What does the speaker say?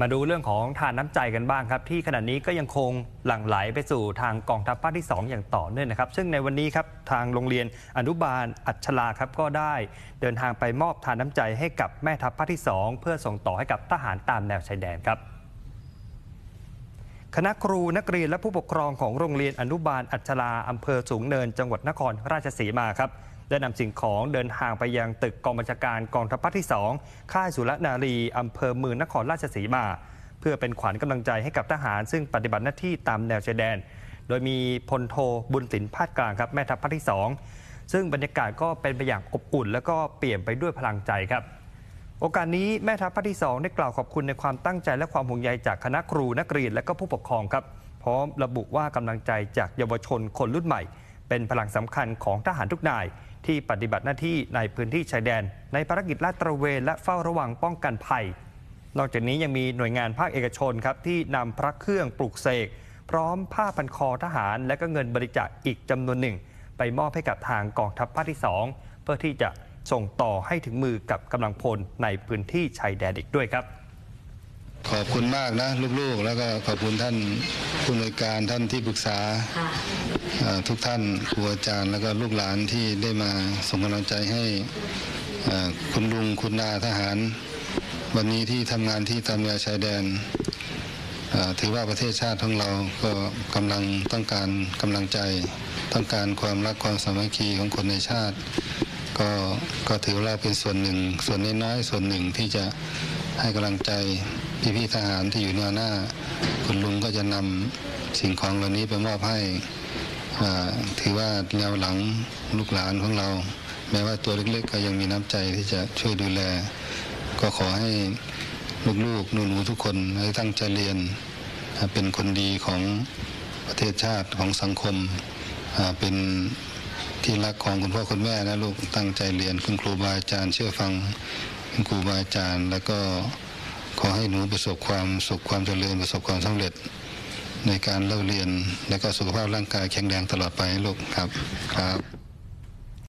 มาดูเรื่องของทานน้ำใจกันบ้างครับ ที่ขณะนี้ก็ยังคงหลั่งไหลไปสู่ทางกองทัพภาคที่ 2 อย่างต่อเนื่องนะครับ ซึ่งในวันนี้ครับทางโรงเรียนอนุบาลอัชลาครับก็ได้ เดินทางไปมอบทานน้ำใจให้กับแม่ทัพภาคที่ 2 เพื่อส่งต่อให้กับทหารตามแนวชายแดนครับคณะครูนักเรียนและผู้ปกครองของโรงเรียนอนุบาลอัชลาอำเภอสูงเนิน จังหวัดนครราชสีมาครับ ได้นำสิ่งของเดินทางไปยังตึกกองบัญชาการกองทัพภาคที่ 2 ค่ายสุรนารีอำเภอเมืองนครราชสีมา เพื่อเป็นขวัญกำลังใจให้กับทหาร ซึ่งปฏิบัติหน้าที่ตามแนวชายแดน โดยมีพลโทบุญสินพาดกลางครับแม่ทัพภาคที่ 2 ซึ่งบรรยากาศก็เป็นไปอย่างอบอุ่น และก็เปลี่ยนไปด้วยพลังใจครับโอกาสนี้แม่ทัพภาคที่ 2 ได้กล่าวขอบคุณในความตั้งใจและความห่วงใยจากคณะครูนักเรียนและก็ผู้ปกครองครับ พร้อมระบุว่ากำลังใจจากเยาวชนคนรุ่นใหม่ เป็นพลังสำคัญของทหารทุกนาย ที่ปฏิบัติหน้าที่ในพื้นที่ชายแดน ในภารกิจลาดตระเวนและเฝ้าระวังป้องกันภัย นอกจากนี้ยังมีหน่วยงานภาคเอกชนครับที่นำพระเครื่องปลูกเสกพร้อมผ้าพันคอทหาร และก็เงินบริจาคอีกจำนวนหนึ่ง ไปมอบให้กับทางกองทัพภาคที่ 2 เพื่อที่จะส่งต่อให้ถึงมือกับกำลังพลในพื้นที่ชายแดนอีกด้วยครับ ขอบคุณมากนะลูกๆ แล้วก็ขอบคุณท่านผู้อำนวยการท่านที่ปรึกษาเอ่อทุกท่านครูอาจารย์ แล้วก็ลูกหลานที่ได้มาส่งกำลังใจให้เอ่อคุณลุงคุณนาทหาร วันนี้ที่ทำงานที่ตามแนวชายแดนเอ่อถือว่าประเทศชาติของเราก็กำลังต้องการกำลังใจ ต้องการความรักความสามัคคีของคนในชาติ ก็ก็ถือว่าเป็นส่วนหนึ่ง ส่วนน้อยๆส่วนหนึ่งที่จะให้กำลังใจพี่ๆทหารที่อยู่หน้าหน้า คุณลุงก็จะนำสิ่งของเหล่านี้ไปมอบให้ถือว่าแนวหลังลูกหลานของเรา แม้ว่าตัวเล็กๆ ก็ยังมีน้ำใจที่จะช่วยดูแล ก็ขอให้ลูกๆหนูๆทุกคนให้ตั้งใจเรียน เป็นคนดีของประเทศชาติของสังคมเป็น ที่รักของคุณพ่อคุณแม่นะลูกตั้งใจเรียนคุณครูบาอาจารย์เชื่อฟังคุณครูบาอาจารย์ แล้วก็ขอให้หนูประสบความสุขความเจริญประสบความสำเร็จ ในการเล่าเรียน และก็สุขภาพร่างกายแข็งแรงตลอดไปลูกครับครับ